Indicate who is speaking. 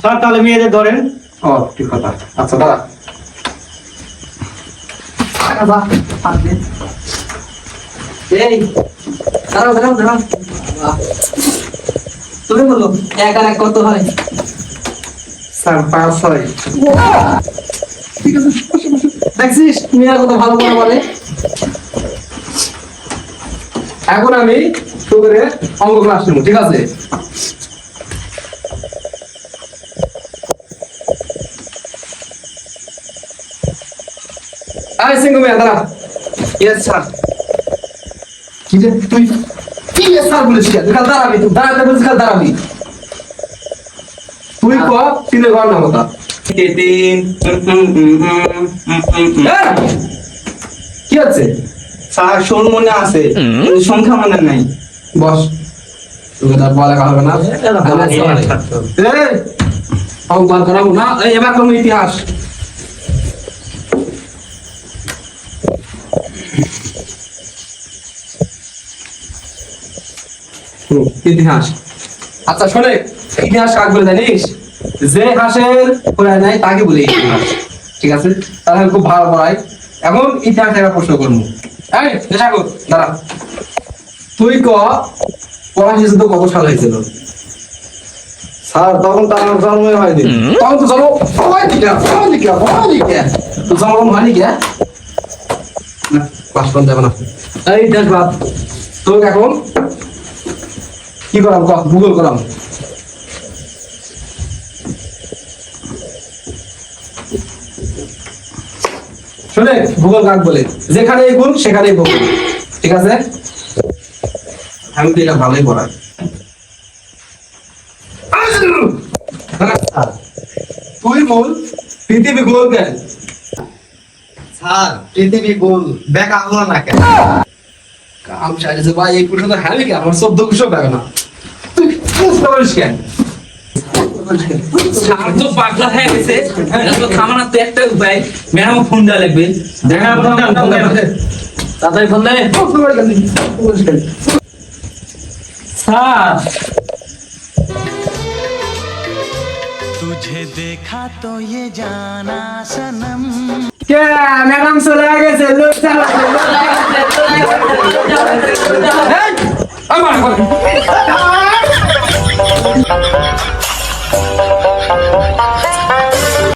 Speaker 1: Sir তাহলে মেয়েদের ধরেন।
Speaker 2: ও ঠিক কথা। আচ্ছা দাঁড়া।
Speaker 3: এই দাঁড়াও দাঁড়াও দাঁড়াও। তুমি বলো এক আর এক কত হয়?
Speaker 2: স্যার পাঁচ হয়।
Speaker 3: দেখছিস মেয়েরা কত ভালো করে বলে?
Speaker 2: এখন আমি তোকে অঙ্ক ক্লাস নেব ঠিক আছে? আয় সিংহ মেয়া দাঁড়া
Speaker 3: ইয়েস স্যার
Speaker 2: কি যে তুই কি যে স্যার বলিস কেন কাল দাঁড়াবি তুই দাঁড়াতে বলিস কাল দাঁড়াবি তুই ক তিনে ঘর না কথা! কি হচ্ছে
Speaker 1: স্যার সোল মনে আছে কিন্তু সংখ্যা মনে নাই
Speaker 2: বস তোকে তার পড়ালেখা হবে না এই অঙ্ক বার করাবো না এবার কোনো ইতিহাস ইতিহাস। আচ্ছা শোনে ইতিহাস কাক বলে জানিস? যে হাঁসের খোলায় নাই তাকে বলে ইতিহাস। ঠিক আছে? তাহলে খুব ভালো পড়াই। এখন ইতিহাস একটা প্রশ্ন করব। এই দেশাকর দাঁড়া। তুই ক পলাশি যুদ্ধ কত সাল হয়েছিল?
Speaker 1: স্যার তখন তো আমার জন্মই হয়নি।
Speaker 2: তখন তো চলো হয়নি কে হয়নি কে হয়নি কে তো জন্ম হয়নি কে না পাস করতে যাবে না এই দেশ বাদ তোকে এখন? কি করাম গুগল করাম। শুনে ভূগোল কাক বলে? যেখানে গুণ সেখানেই ভূগোল ঠিক আছে? আমি তো এটা ভালোই পড়াই তুই বল পৃথিবী গোল কেন
Speaker 1: স্যার পৃথিবী গোল দেখা হলো না কেন?
Speaker 2: কাম চাইছে ভাই এই পুরো তো হ্যাঁ কি? আমার সব দুঃখ সব না। তুই বুঝতে পারিস কেন?
Speaker 3: তো পাগলা হয়ে গেছে। থামানোর তো একটা উপায়। ম্যাডাম ফোন দেওয়া লাগবে।
Speaker 1: দেখা ফোন দেন, ফোন দেন।
Speaker 3: তাড়াতাড়ি ফোন দে।
Speaker 2: বুঝতে পারিস কেন? বুঝতে পারিস কেন?
Speaker 3: স্যার
Speaker 4: तुझे देखा तो ये जाना सनम
Speaker 2: কে ম্যাডাম চলে গেছে লোক চালা এই আমার